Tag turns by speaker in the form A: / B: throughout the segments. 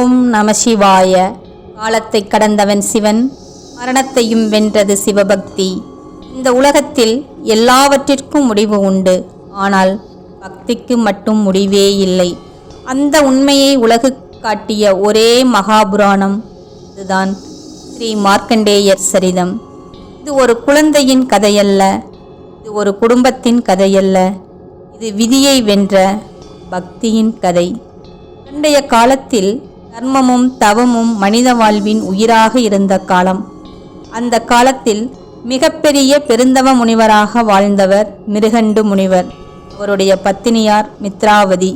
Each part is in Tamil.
A: ஓம் நம சிவாய. காலத்தை கடந்தவன் சிவன் மரணத்தையும் வென்றது சிவபக்தி. இந்த உலகத்தில் எல்லாவற்றிற்கும் முடிவு உண்டு. ஆனால் பக்திக்கு மட்டும் முடிவே இல்லை. அந்த உண்மையை உலகு காட்டிய ஒரே மகாபுராணம் இதுதான். ஸ்ரீ மார்க்கண்டேயர் சரிதம். இது ஒரு குழந்தையின் கதையல்ல இது ஒரு குடும்பத்தின் கதையல்ல இது விதியை வென்ற பக்தியின் கதை. பண்டைய காலத்தில் தர்மமும் தவமும் மனித வாழ்வின் உயிராக இருந்த காலம். அந்த காலத்தில் மிகப்பெரிய பெருந்தவ முனிவராக வாழ்ந்தவர் மிருகண்டு முனிவர் அவருடைய பத்தினியார் மித்ராவதி.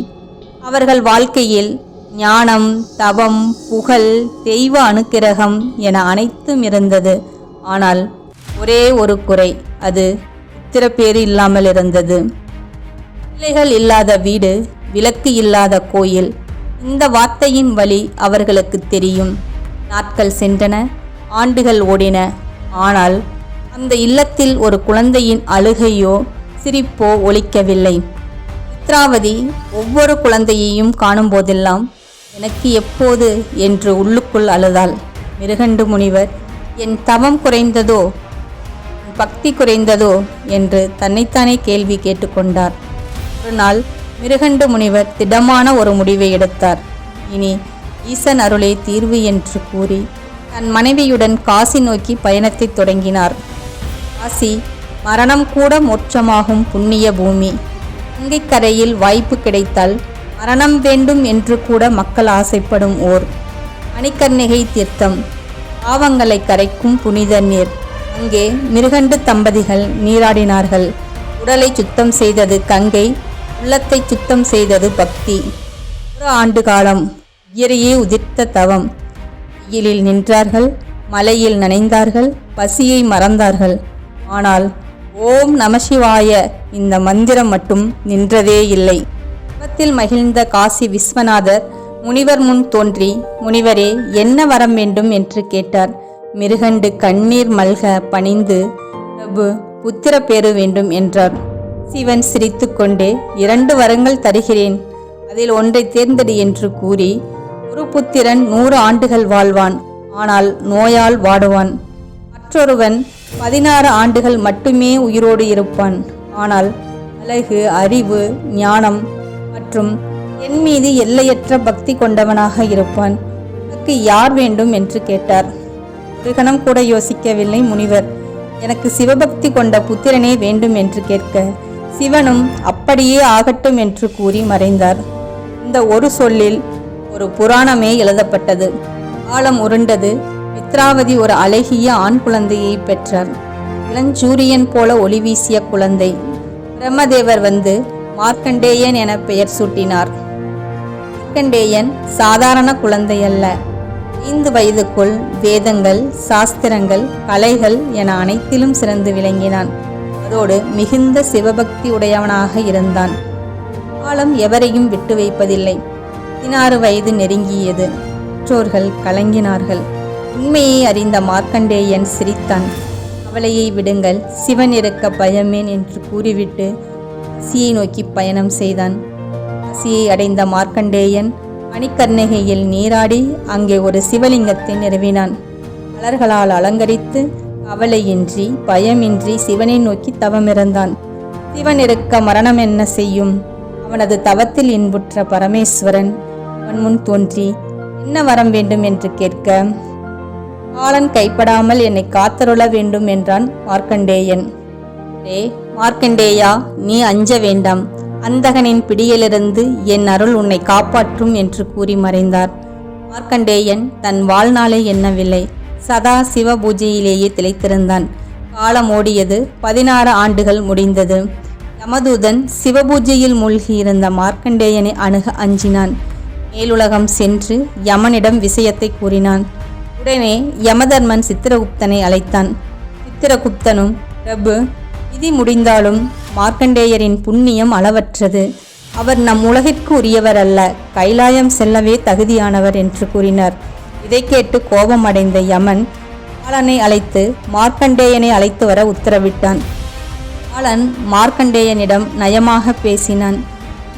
A: அவர்கள் வாழ்க்கையில் ஞானம் தவம் புகழ் தெய்வ அனுக்கிரகம் என அனைத்தும் இருந்தது. ஆனால் ஒரே ஒரு குறை அது புத்திரப்பேறு இல்லாமல் இருந்தது. பிள்ளைகள் இல்லாத வீடு விளக்கு இல்லாத கோயில் இந்த வார்த்தையின் வழி அவர்களுக்கு தெரியும். நாட்கள் சென்றன ஆண்டுகள் ஓடின. ஆனால் அந்த இல்லத்தில் ஒரு குழந்தையின் அழுகையோ சிரிப்போ ஒலிக்கவில்லை. சித்ராவதி ஒவ்வொரு குழந்தையையும் காணும்போதெல்லாம் எனக்கு எப்போது? என்று உள்ளுக்குள் அழுதாள். மிருகண்டு முனிவர் என் தவம் குறைந்ததோ? பக்தி குறைந்ததோ? என்று தன்னைத்தானே கேள்வி கேட்டுக்கொண்டார் ஒரு நாள் மிருகண்டு முனிவர் திடமான ஒரு முடிவை எடுத்தார். இனி ஈசன் அருளே தீர்வு என்று கூறி தன் மனைவியுடன் காசி நோக்கி பயணத்தை தொடங்கினார். காசி மரணம் கூட மோட்சமாகும் புண்ணிய பூமி. கரையில் வாய்ப்பு கிடைத்தால் மரணம் வேண்டும் என்று கூட மக்கள் ஆசைப்படும் ஓர் மணிக்கர்ணிகை தீர்த்தம். பாவங்களை கரைக்கும் புனித நீர். அங்கே மிருகண்டு தம்பதிகள் நீராடினார்கள். உடலை சுத்தம் செய்தது கங்கை உள்ளத்தை சுத்தம் செய்தது பக்தி. ஒரு ஆண்டு காலம் உயரையே உதிர்த்த தவம். வெயிலில் நின்றார்கள் மலையில் நனைந்தார்கள் பசியை மறந்தார்கள். ஆனால் ஓம் நமசிவாய இந்த மந்திரம் மட்டும் நின்றதே இல்லை. தவத்தில் மகிழ்ந்த காசி விஸ்வநாதர் முனிவர் முன் தோன்றி முனிவரே என்ன வரம் வேண்டும்? என்று கேட்டார். மிருகண்டு கண்ணீர் மல்க பணிந்து பிரபு புத்திர பேறு வேண்டும் என்றார். சிவன் சிரித்துக்கொண்டே இரண்டு வரங்கள் தருகிறேன். அதில் ஒன்றை தேர்ந்தெடு என்று கூறி ஒரு புத்திரன் நூறு ஆண்டுகள் வாழ்வான். ஆனால் நோயால் வாடுவான். மற்றொருவன் பதினாறு ஆண்டுகள் மட்டுமே உயிரோடு இருப்பான். ஆனால் அழகு அறிவு ஞானம் மற்றும் என் மீது எல்லையற்ற பக்தி கொண்டவனாக இருப்பான். உனக்கு யார் வேண்டும்? என்று கேட்டார். ஒரு கணம் கூட யோசிக்கவில்லை முனிவர். எனக்கு சிவபக்தி கொண்ட புத்திரனே வேண்டும் என்று கேட்க சிவனும் அப்படியே ஆகட்டும் என்று கூறி மறைந்தார். இந்த ஒரு சொல்லில் ஒரு புராணமே எழுதப்பட்டது. காலம் உருண்டது. மித்ராவதி ஒரு அழகிய ஆண் குழந்தையை பெற்றார். இளஞ்சூரியன் போல ஒளி வீசிய குழந்தை. பிரம்மதேவர் வந்து மார்க்கண்டேயன் என பெயர் சூட்டினார். மார்க்கண்டேயன் சாதாரண குழந்தை அல்ல. ஐந்து வயதுக்குள் வேதங்கள் சாஸ்திரங்கள் கலைகள் என அனைத்திலும் சிறந்து விளங்கினான். அதோடு மிகுந்த சிவபக்தி உடையவனாக இருந்தான். காலம் எவரையும் விட்டு வைப்பதில்லை. பதினாறு வயது நெருங்கியது. பெற்றோர்கள் கலங்கினார்கள். உண்மையை அறிந்த மார்க்கண்டேயன் சிரித்தான். கவலையை விடுங்கள் சிவன் இருக்க பயமேன் என்று கூறிவிட்டு காசியை நோக்கி பயணம் செய்தான். காசியை அடைந்த மார்க்கண்டேயன் மணிக்கர்ணிகையில் நீராடி அங்கே ஒரு சிவலிங்கத்தை நிறுவினான். மலர்களால் அலங்கரித்து கவலையின்றி பயமின்றி சிவனை நோக்கி தவமிறந்தான். சிவன் இருக்க மரணம் என்ன செய்யும்? அவனது தவத்தில் இன்புற்ற பரமேஸ்வரன் அவன் முன் தோன்றி என்ன வரம் வேண்டும் என்று கேட்க காலன் கைப்படாமல் என்னை காத்தருள வேண்டும் என்றான் மார்க்கண்டேயன். டே மார்க்கண்டேயா நீ அஞ்ச வேண்டாம். அந்தகனின் பிடியிலிருந்து என் அருள் உன்னை காப்பாற்றும் என்று கூறி மறைந்தார். மார்க்கண்டேயன் தன் வாழ்நாளை எண்ணவில்லை. சதா சிவ பூஜையிலேயே திளைத்திருந்தான். காலம் ஓடியது. பதினாறு ஆண்டுகள் முடிந்தது. யமதூதன் சிவபூஜையில் மூழ்கியிருந்த மார்க்கண்டேயனை அணுக அஞ்சினான். மேலுலகம் சென்று யமனிடம் விஷயத்தை கூறினான். உடனே யமதர்மன் சித்திரகுப்தனை அழைத்தான். சித்திரகுப்தனும் பிரபு விதி முடிந்தாலும் மார்க்கண்டேயரின் புண்ணியம் அளவற்றது. அவர் நம் உலகிற்கு உரியவர் அல்ல கைலாயம் செல்லவே தகுதியானவர் என்று கூறினார். இதை கேட்டு கோபமடைந்த யமன் பாலனை அழைத்து மார்க்கண்டேயனை அழைத்து வர உத்தரவிட்டான். பாலன் மார்க்கண்டேயனிடம் நயமாக பேசினான்.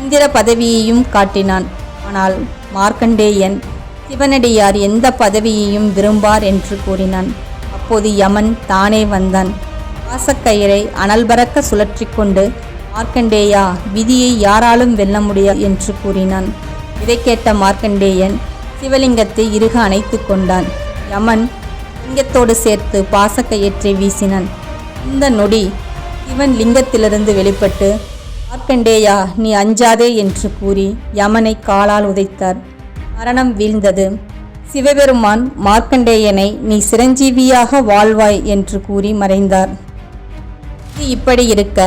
A: இந்திர பதவியையும் காட்டினான். ஆனால் மார்க்கண்டேயன் சிவனடியார் எந்த பதவியையும் விரும்பார் என்று கூறினான். அப்போது யமன் தானே வந்தான். பாசக்கயிறை அனல் பறக்க சுழற்றி கொண்டு மார்க்கண்டேயா விதியை யாராலும் வெல்ல முடியாது என்று கூறினான். இதை கேட்ட மார்க்கண்டேயன் சிவலிங்கத்தை இருக அணைத்து கொண்டான். யமன் லிங்கத்தோடு சேர்த்து பாசக்கயிற்றை வீசினான். இந்த நொடி சிவன் லிங்கத்திலிருந்து வெளிப்பட்டு மார்க்கண்டேயா நீ அஞ்சாதே என்று கூறி யமனை காலால் உதைத்தார். மரணம் வீழ்ந்தது. சிவபெருமான் மார்க்கண்டேயனை நீ சிரஞ்சீவியாக வாழ்வாய் என்று கூறி மறைந்தார். இது இப்படி இருக்க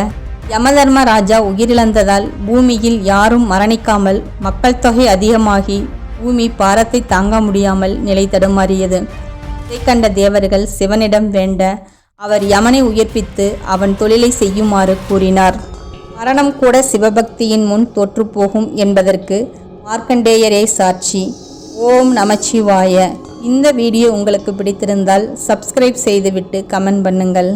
A: யமதர்மராஜா உயிரிழந்ததால் பூமியில் யாரும் மரணிக்காமல் மக்கள் தொகை அதிகமாகி பூமி பாரத்தை தாங்க முடியாமல் நிலை தடுமாறியது. இதை கண்ட தேவர்கள் சிவனிடம் வேண்ட அவர் யமனை உயிர்ப்பித்து அவன் தொழிலை செய்யுமாறு கூறினார். மரணம் கூட சிவபக்தியின் முன் தோற்றுப்போகும் என்பதற்கு மார்க்கண்டேயரே சாட்சி. ஓம் நமச்சிவாய. இந்த வீடியோ உங்களுக்கு பிடித்திருந்தால் சப்ஸ்கிரைப் செய்துவிட்டு கமெண்ட் பண்ணுங்கள்.